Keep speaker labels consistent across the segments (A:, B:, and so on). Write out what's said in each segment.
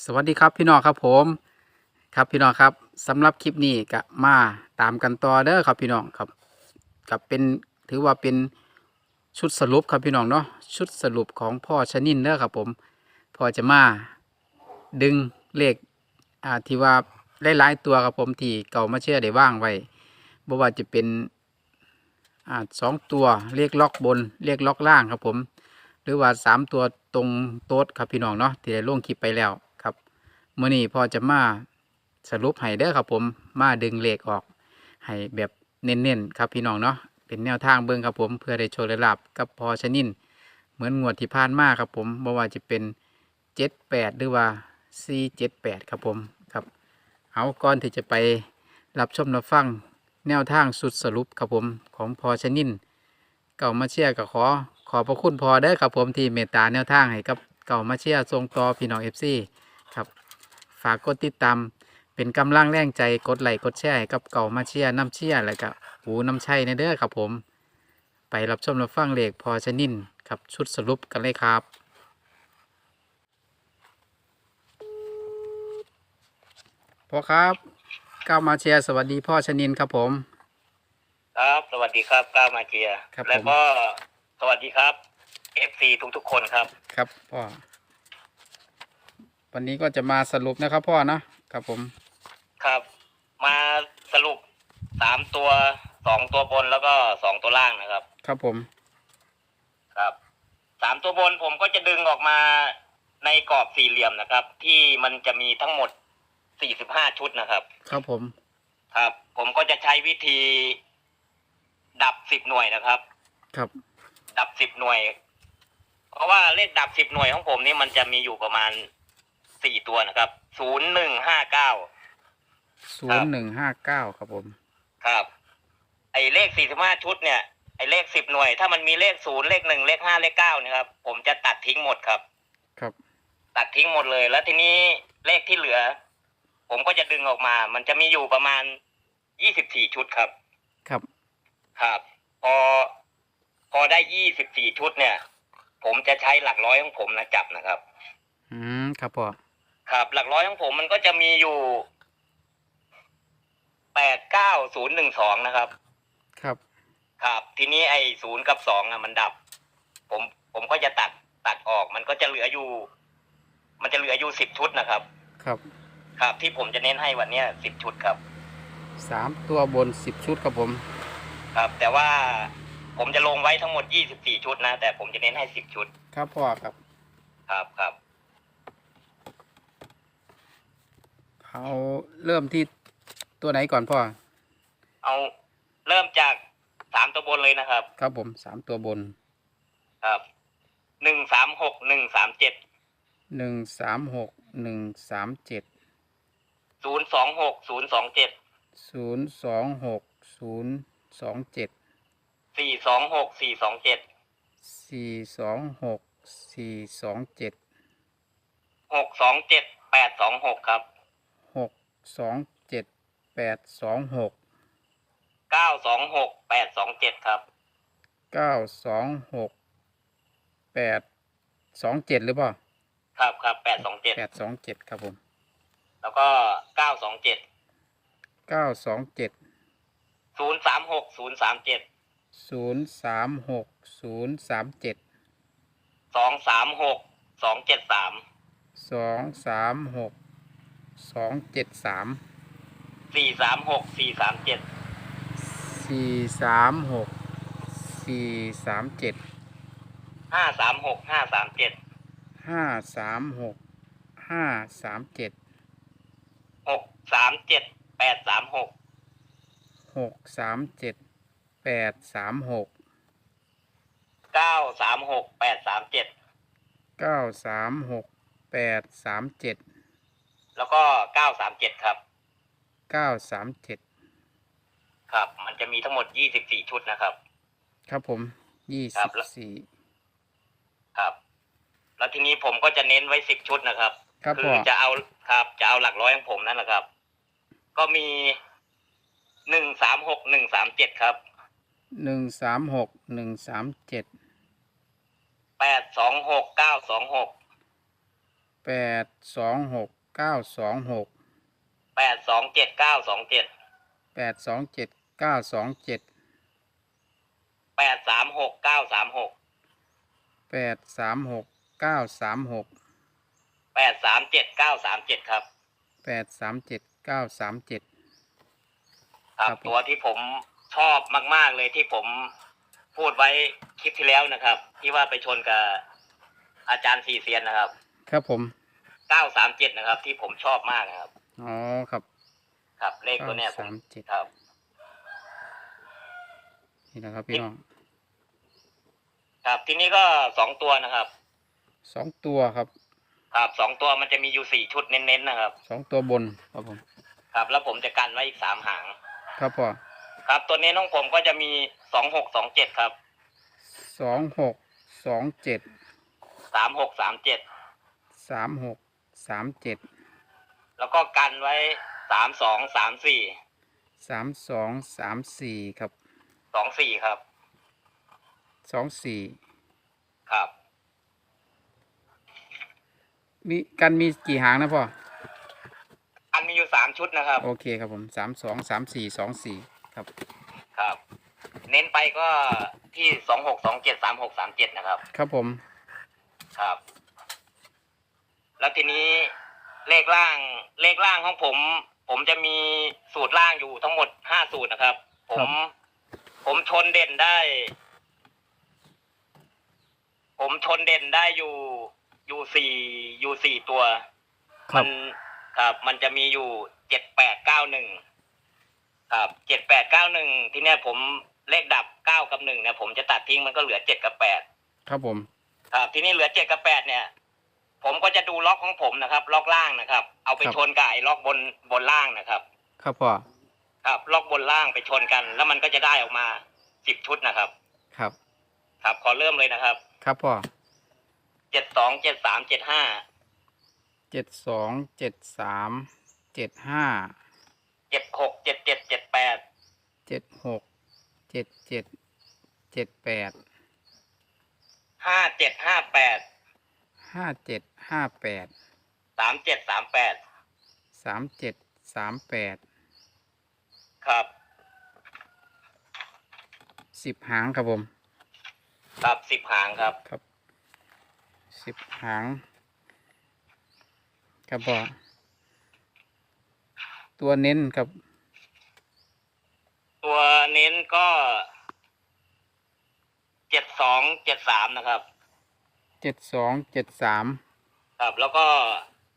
A: สวัสดีครับพี่น้องครับผม ครับพี่น้องครับสำหรับคลิปนี้ก็มาตามกันต่อเด้อครับพี่น้องครับกับเป็นถือว่าเป็นชุดสรุปครับพี่น้องเนาะชุดสรุปของพ่อชนินเด้อครับผมพ่อจะมาดึงเลขอ่าที่ว่าหลายๆตัวครับผมที่เก่ามาเชื่อได้ว่างไว้บ่ว่าจะเป็นอ่าสองตัวเลขล็อกบนเลขล็อกล่างครับผม หรือว่าสามตัวตรงโต๊ดครับพี่น้องเนาะที่ได้ลงคลิปไปแล้ว มื่อนี้พอจะมาสรุปให้เด้อครับผมมาดึงเลขออก ให้แบบเน้นๆครับพี่น้องเนาะเป็นแนวทางเบิ้งครับผมเพื่อได้โชว์ได้ลาบกับพอชนินเหมือนงวดที่ผ่านมาครับผมบ่ว่าจะเป็นเจ็ดแปดหรือว่าสี่เจ็ดแปดครับผมครับเอาก่อนที่จะไปรับชมรับฟังแนวทางสุดสรุปครับผมของพอชนินเก่ามาเชียร์ก็ขอขอพระคุณพอเด้อครับผมที่เมตตาแนวทางให้กับเก่ามาเชียร์ทรงต่อพี่น้องเอฟซี ฝากกดติดตามเป็นกำลังแรงใจกดไลค์กดแชร์ให้กับเก่ามาเชียร์น้ำเชียร์แล้วก็หูน้ำชัยในเด้อครับผม ไปรับชมรับฟังเลขพอชนินครับชุดสรุปกันเลยครับพ่อครับเก้ามาเชียร์สวัสดีพ่อชนินครับผม
B: ครับ สวัสดีครับก้าวมาเกียร์
A: ครับผม
B: แล้วก็สวัสดีครับเอฟซีทุกๆคนครับ
A: ครับพ่อ วันนี้ก็จะมาสรุปนะครับพ่อเนาะครับผม
B: ครับ มาสรุปสามตัวสองตัวบนแล้วก็สองตัวล่างนะครับ
A: ครับผม
B: ครับสามตัวบนผมก็จะดึงออกมาในกรอบสี่เหลี่ยมนะครับ ที่มันจะมีทั้งหมดสี่สิบห้าชุดนะครับ
A: ครับผม
B: ครับ ผมก็จะใช้วิธีดับสิบหน่วยนะครับ
A: ครับ
B: ดับสิบหน่วย เพราะว่าเลขดับสิบหน่วยของผมนี่มันจะมีอยู่ประมาณ สี่ตัวนะครับศูนย์หนึ่งห้าเก้า
A: ศูนย์หนึ่งห้าเก้าครับผม
B: ครับ ไอ้เลขสี่สิบห้าชุดเนี่ยไอ้เลขสิบหน่วย ถ้ามันมีเลขศูนย์เลขหนึ่งเลขห้าเลขเก้าเนี่ยครับ ผมจะตัดทิ้งหมดครับ
A: ครับ
B: ตัดทิ้งหมดเลย แล้วทีนี้เลขที่เหลือ ผมก็จะดึงออกมา มันจะมีอยู่ประมาณยี่สิบสี่ชุดครับ
A: ครับ
B: ครับ พอ พอได้ยี่สิบสี่ชุดเนี่ย ผมจะใช้หลักร้อยของผมนะจับนะครับ
A: อืม ครับพ่อ
B: ครับ หลักร้อยของผมมันก็จะมีอยู่แปดเก้าศูนย์หนึ่งสองนะครับ
A: ครับ
B: ครับ ทีนี้ไอ้ศูนย์กับสองอะมันดับ ผมผมก็จะตัดตัดออกมันก็จะเหลืออยู่ มันจะเหลืออยู่สิบชุดนะครับ
A: ครับ
B: ครับที่ผมจะเน้นให้วันเนี้สิบชุดครับ
A: สามตัวบนสิบชุดครับผม
B: ครับ แต่ว่าผมจะลงไว้ทั้งหมดยี่สิบสี่ชุดนะ แต่ผมจะเน้นให้สิบชุด
A: ครับพ่อครับ
B: ครับครับ
A: เอาเริ่มที่ตัวไหนก่อนพ่อ
B: เอาเริ่มจากสามตัวบนเลยนะครับ
A: ครับผมสามตัวบน
B: ครับหนึ่งสามหกหนึ่งสามเจ็ด
A: หนึ่งสามหกหนึ่งสามเจ็ด
B: ศูนย์สองหกศูนย์สองเจ็ด
A: ศูนย์สองหกศูนย์สองเจ็ด
B: สี่สองหกสี่สองเจ็ด
A: สี่สองหกสี่สองเจ็ด
B: หกสองเจ็ดแปดสองหกครับ
A: หกสองเจ็ดแปดสองหก
B: เก้าสองหกแปดสองเจ็ดครับ
A: เก้าสองหกแปดสองเจ็ดหรือเปล่า
B: ครับครับแปดสองเจ็ด
A: แปดสองเจ็ดครับผม
B: แล้วก็เก้าสองเจ็ด
A: เก้าสองเจ็ด
B: ศูนย์สามหกศูนย์สามเจ็ด
A: ศูนย์สามหกศูนย์สามเจ็ด
B: สองสามหกสองเจ็ดสาม
A: สองสามหก สองเจ็ดสาม
B: สี่สามหกสี่สามเจ็ด
A: สี่สามหกสี่สามเจ็ด
B: ห้าสามหกห้าสามเจ็ด
A: ห้าสามหกห้าสามเจ็ด
B: หกสามเจ็ดแปดสามหก
A: หกสามเจ็ดแปดสามหก
B: เก้าสามหกแปดสามเจ็ด
A: เก้าสามหกแปดสามเจ็ด
B: แล้วก็เก้าสามเจ็ดครับ
A: เก้าสามเจ็ด
B: ครับ มันจะมีทั้งหมดยี่สิบสี่ชุดนะครับ
A: ครับผมยี่
B: ครั
A: สิ
B: บบแล้ว
A: สี่
B: ครับ แล้วทีนี้ผมก็จะเน้นไว้สิบชุดนะครับ
A: ครับ
B: คื
A: พ่อ
B: จะเอาครับจะเอาหลักร้อยของผมนั่นแหละครับ ก็มีหนึ่งสามหกหนึ่งสามเจ็ดครับ
A: หนึ่งสามหกหนึ่งสามเจ็ด
B: แปดสองหกเก้าสองหก
A: แแปดสองหก เก้าสองหก
B: แปดสองเจ็ดเก้าสองเจ็ด
A: แปดสองเจ็ดเก้าสองเจ็ด
B: แปดสามหกเก้าสามหก
A: แปดสามหกเก้าสามหก
B: แปดสามเจ็ดเก้าสามเจ็ดครับ
A: แปดสามเจ็ดเก้าสามเจ็ด
B: ครับ
A: ครับผม
B: ตัวที่ผมชอบมาก ๆ เลยที่ผมพูดไว้คลิปที่แล้วนะครับ ที่ว่าไปชนกับอาจารย์สี่เซียนนะครับ
A: ครับผม
B: เก้าสามเจ็ดนะครับ ที่ผมชอบมากนะครับ
A: อ๋อครับ
B: ครับเลขตัวเนี้ยผม
A: สามเจ็ด
B: ครับ
A: นี่นะครับพี่น้อง
B: ครับ ทีนี้ก็สองตัวนะครับ
A: สองตัวครับ
B: ครับสองตัวมันจะมีอยู่สี่ชุดเน้นๆนะครับ
A: สองตัวบนครับผม
B: ครับ แล้วผมจะกันไว้อีกสามหาง
A: ครับพ่อ
B: ครับ ตัวนี้น้องผมก็จะมีสองหกสองเจ็ดครับ
A: สองหกสองเจ็ด
B: สามหกสามเจ็ด
A: สามหก สามเจ็ด
B: แล้วก็กันไว้สามสองสามสี่
A: สามสองสามสี่ครับ
B: สองสี่ครับ
A: สองสี่
B: ครับ
A: มีกันมีกี่หางนะพ่อ
B: อันมีอยู่สามชุดนะครับ
A: โอเคครับผมสามสองสามสี่สองสี่ครับ
B: ครับ เน้นไปก็ที่สองหกสองเจ็ดสามหกสามเจ็ดนะครับ
A: ครับผม
B: ครับ แล้วทีนี้เลขล่างเลขล่างของผม ผมจะมีสูตรล่างอยู่ทั้งหมดห้าสูตรนะครับ ผม ผมชนเด่นได้ ผมชนเด่นได้อยู่อยู่สี่อยู่สี่ตัว
A: ครั
B: มั
A: บ
B: ครับมันจะมีอยู่เจ็ดแปดเก้าหนึ่งครับเจ็ดแปดเก้าหนึ่งทีเนี้ยผมเลขดับเก้ากับหนึ่งเนี่ยผมจะตัดทิ้งมันก็เหลือเจ็ดกับแปด
A: ครับผม
B: ครับทีนี้เหลือเจ็ดกับแปดเนี่ย ผมก็จะดูล็อกของผมนะครับ ล็อกล่างนะครับ เอาไปชนกับไอ้ล็อกบนบนล่างนะครับ
A: ครับพ่อ
B: ครับ ล็อกบนล่างไปชนกัน แล้วมันก็จะได้ออกมาสิบชุดนะครับ
A: ครับ
B: ครับ ขอเริ่มเลยนะครับ
A: ครับพ่อ
B: เจ็ดสองเจ็ดสามเจ็ดห้า
A: เจ็ดสองเจ็ดสามเจ็ดห้า
B: เจ็ดหกเจ็ดเจ็ดเจ็ดแปด
A: เจ็ดหกเจ็ดเจ็ดเจ็ดแปด
B: ห้าเจ็ดห้าแปด
A: ห้าเจ็ดห้าแปด
B: สามเจ็ดสามแปด
A: สามเจ็ดสามแปด
B: ครับ
A: สิบหางครับผม
B: ครับสิบหางครับ
A: ครับสิบหางครับพ่อตัวเน้นครับ
B: ตัวเน้นก็เจ็ดสองเจ็ดสามนะครับ
A: เจ็ดสองเจ็ดสาม
B: ครับแล้วก็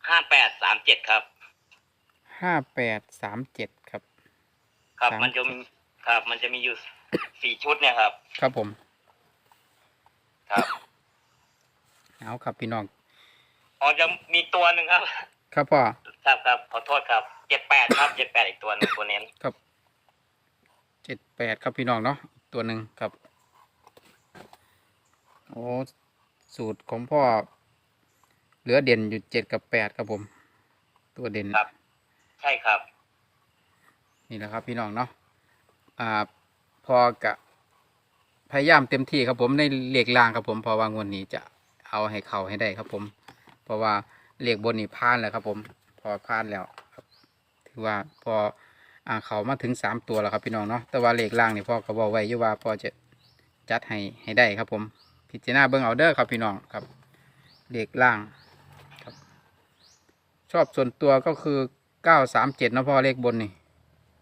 B: ห้าแปดสามเจ็ดครับ
A: ห้าแปดสามเจ็ดครับ
B: ครับ
A: สาม
B: มันจะมีครับ มันจะมีอยู่ สี่ชุดเนี่ยครับ
A: ครับผม
B: ครับ
A: เอาครับพี่น้อง
B: อ๋อจะมีตัวหนึ่งครับ
A: ครับพ่อ
B: ครับครับขอโทษครับเจ็ดแปดครับเจ็ดแปดอีกตัวหนึ่งตัวเน้น
A: ครับเจ็ดแปดครับพี่น้องเนาะอีกตัวหนึ่งครับ โอ้ สูตรของพ่อ เหลือเด่นอยู่เจ็ดกับแปดครับผม ตัวเด่น
B: ครับ ใช่ครับ
A: นี่แหละครับพี่น้องเนาะอ่าพอกะพยายามเต็มที่ครับผมในเลขล่างครับผมเพราะว่างวดนี้จะเอาให้เขาให้ได้ครับผม เพราะว่าเลขบนนี่พลาดแล้วครับ ผม พอพลาดแล้วครับถือว่าพออ่าเขามาถึงสามตัวแล้วครับพี่น้องเนาะแต่ว่าเลขล่างนี่พ่อก็บอกไว้อยู่ว่าพ่อจะจัดให้ให้ได้ครับผม พิจารณาเบิ่งเอาเด้อครับพี่น้องครับเลขล่างครับ ชอบส่วนตัวก็คือเก้าสามเจ็ดนาะพ่อเลขบนนี่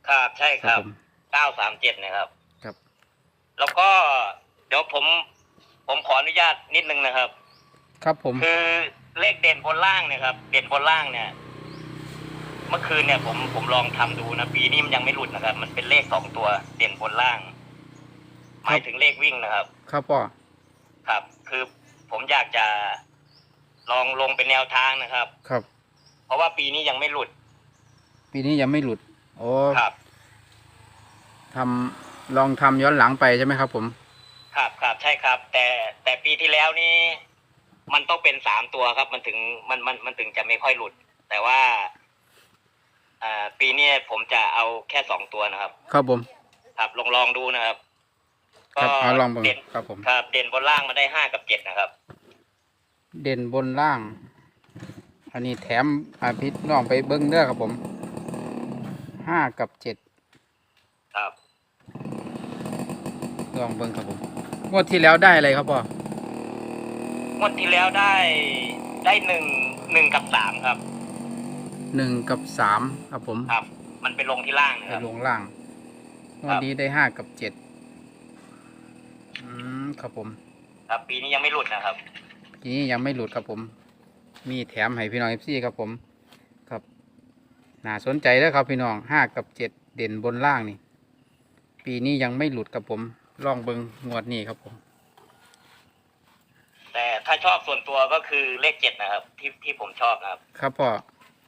B: ครับใช่
A: ค
B: ค
A: รั
B: รั
A: บบผม
B: เก้าสามเจ็ดนะครับ
A: ครับ
B: แล้วก็เดี๋ยวผม ผมขออนุญาตนิดนึงนะครับ
A: ครับผม
B: คือเลขเด่นบนล่างเนี่ยครับ เด่นบนล่างเนี่ย เมื่อคืนเนี่ยผมผมลองทำดูนะปีนี้มันยังไม่หลุดนะครับ มันเป็นเลขสองตัวเด่นบนล่างหมายถึงเลขวิ่งนะครับ
A: ครับพ่อ
B: ครับ คือผมอยากจะลองลงเป็นแนวทางนะครับ
A: ครับ
B: เพราะว่าปีนี้ยังไม่หลุด
A: ปีนี้ยังไม่หลุด โอ้
B: ครับ
A: ทำลองทำย้อนหลังไปใช่ไหมครับ ผม
B: ครับครับใช่ครับ แต่แต่ปีที่แล้วนี่มันต้องเป็นสามตัวครับ มันถึงมันมันมันถึงจะไม่ค่อยหลุด แต่ว่าอ่าปีนี้ผมจะเอาแค่สองตัวนะครับ
A: ครับผม
B: ครับลองลองดูนะครับ
A: ครับเอาลองเบิ่ง
B: เด่น
A: ครับผม
B: ครับ เด่นบนล่างมาได้ห้ากับเจ็ดนะครับ
A: เด่นบนล่าง อันนี้แถมอาพิษน้องไปเบิ้งเด้อครับผมห้ากับเจ็ด
B: ครับ
A: ลองเบิ้งครับผมงวดที่แล้วได้อะไรครับพ่อง
B: วดที่แล้วได้ได้หนึ่งหนึ่งกับสามครับ
A: หนึ่งกับสามครับผม
B: ครับ มันไปลงที่ล่างนะ
A: ไป
B: ครับ
A: ลงล่างงวดนี้ได้ห้ากับเจ็ดอืม ครับผม
B: ครับ ปีนี้ยังไม่หลุดนะครับ
A: ทีนี้ยังไม่หลุดครับผม มีแถมให้พี่น้องเอฟซีครับผม ครับน่าสนใจแล้วครับพี่น้องห้ากับเจ็ดเด่นบนล่างนี่ ปีนี้ยังไม่หลุดครับผม ลองเบิงงวดนี้ครับผม
B: แต่ถ้าชอบส่วนตัวก็คือเลขเจ็ดนะครับ ที่ที่ผมชอบนะครับ
A: ครับพ่อ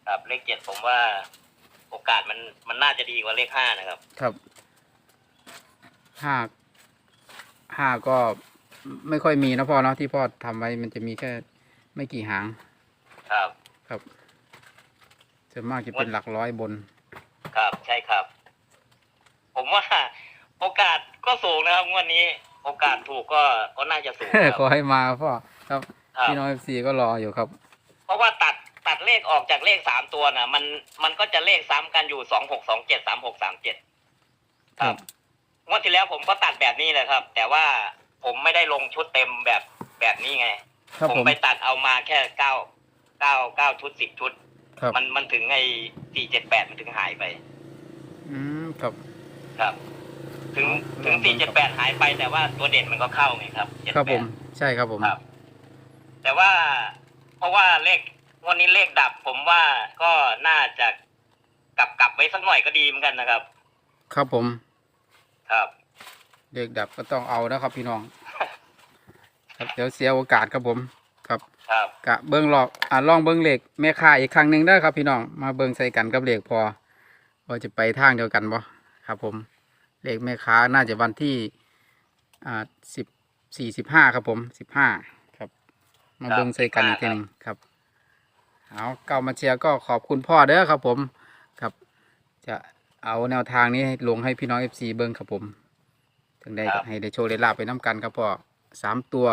B: ครับเลขเจ็ดผมว่าโอกาสมันมันน่าจะดีกว่าเลขห้านะครับ
A: ครับห้า ห้าก็ไม่ค่อยมีนะพ่อเนาะที่พ่อทำไว้มันจะมีแค่ไม่กี่หาง
B: ครับ
A: ครับส่วนมากจะเป็นหลักร้อยบน
B: ครับใช่ครับ ผมว่าโอกาสก็สูงนะครับงวดนี้ โอกาสถูกก็ก็น่าจะสูงค
A: ขอ
B: รับ
A: ให้มาพ่อครับ
B: ครับ
A: พี่น้องเอฟซีก็รออยู่ครับ
B: เพราะว่าตัดตัดเลขออกจากเลขสามตัวน่ะมันมันก็จะเลขซ้ำกันอยู่สองหกสองเจ็ดสามหกสามเจ็ด
A: ครับ
B: งวดที่แล้วผมก็ตัดแบบนี้เลยครับ แต่ว่าผมไม่ได้ลงชุดเต็มแบบแบบนี้ไง
A: ครับ
B: ผม
A: ผม
B: ไปตัดเอามาแค่เก้าเก้าเก้าชุดสิบชุด
A: ครับ
B: มันมันถึงไอ้สี่เจ็ดแปดมันถึงหายไป
A: อืมครับ
B: ครับ ถึงถึงสี่เจ็ดแปดหายไปแต่ว่าตัวเด่นมันก็เข้าไงครับ78
A: ครับผม ใช่ครับผม
B: ครับ แต่ว่าเพราะว่าเลขวันนี้เลขดับ ผมว่าก็น่าจะกลับกลับไว้สักหน่อยก็ดีเหมือนกันนะครับ
A: ครับผม
B: ครับ
A: เด็กดับก็ต้องเอานะครับพี่น้อง ครับเดี๋ยวเสียโอกาสครับผมครับ
B: ครับ
A: กะเบิ้งหลอกอ่าลองเบิ้งเหล็กแม่ค่าอีกครั้งหนึ่งได้อครับพี่น้องมาเบิ้งใส่กันกับเหล็กพอว่าจะไปทางเดียวกันบ่ครับผมเหล็กแม่ค้าน่าจะวันที่อ่าสิบสี่สิบห้าครับผมสิบห้าครับ มาเบิ้งใส่กันอีกทีหนึ่งครับเอาเก่ามาเชียร์ก็ขอบคุณพ่อเด้อครับผมครับจะ เอาแนวทางนี้ให้ลงให้พี่น้องเอฟซีเบิ้งครับผม ถึงได้
B: ครับ
A: ให้ได้โชว์ได้ลาบไปน้ำกันครับพ่อสามตัว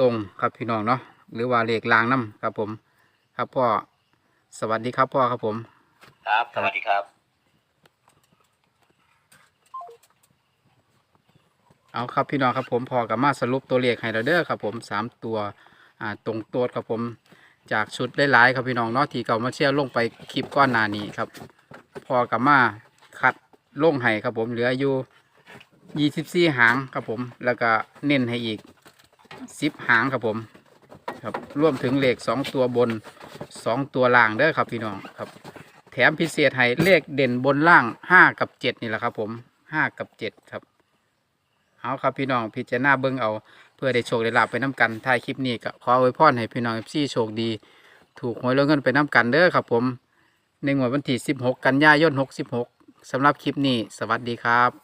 A: ตรงครับพี่น้องเนาะหรือว่าเลขลางน้ำครับผม ครับพ่อสวัสดีครับพ่อครับผม
B: ครับ สวัสดีครับ
A: เอาครับพี่น้องครับผมพอกับมาสรุปตัวเลขให้เราเด้อครับผมสามตัวอ่าตรงตัวครับผมจากชุดได้หลายๆครับพี่น้องเนาะที่เก่ามาเชียร์ลงไปคลิปก้อนหนานี้ครับ พอกับมาคัดลงให้ครับผมเหลืออยู่ยี่สิบสี่หางครับผม แล้วก็เน้นให้อีกสิบหางครับผมครับรวมถึงเลขสองตัวบนสองตัวล่างเด้อครับพี่น้องครับ แถมพิเศษให้เลขเด่นบนล่างห้ากับเจ็ดนี่แหละครับผมห้ากับเจ็ดครับเอาครับพี่น้องพิจารณาเบิ่งเอาเพื่อได้โชคได้ลาบไปน้ำกันท้ายคลิปนี้ก็ขออวยพรให้พี่น้องเอฟซีโชคดี ถูกหวยรวเงินไปน้ำกันเด้อครับผม ในงวดวันที่ 16 กันยายน 66สำหรับคลิปนี้ สวัสดีครับ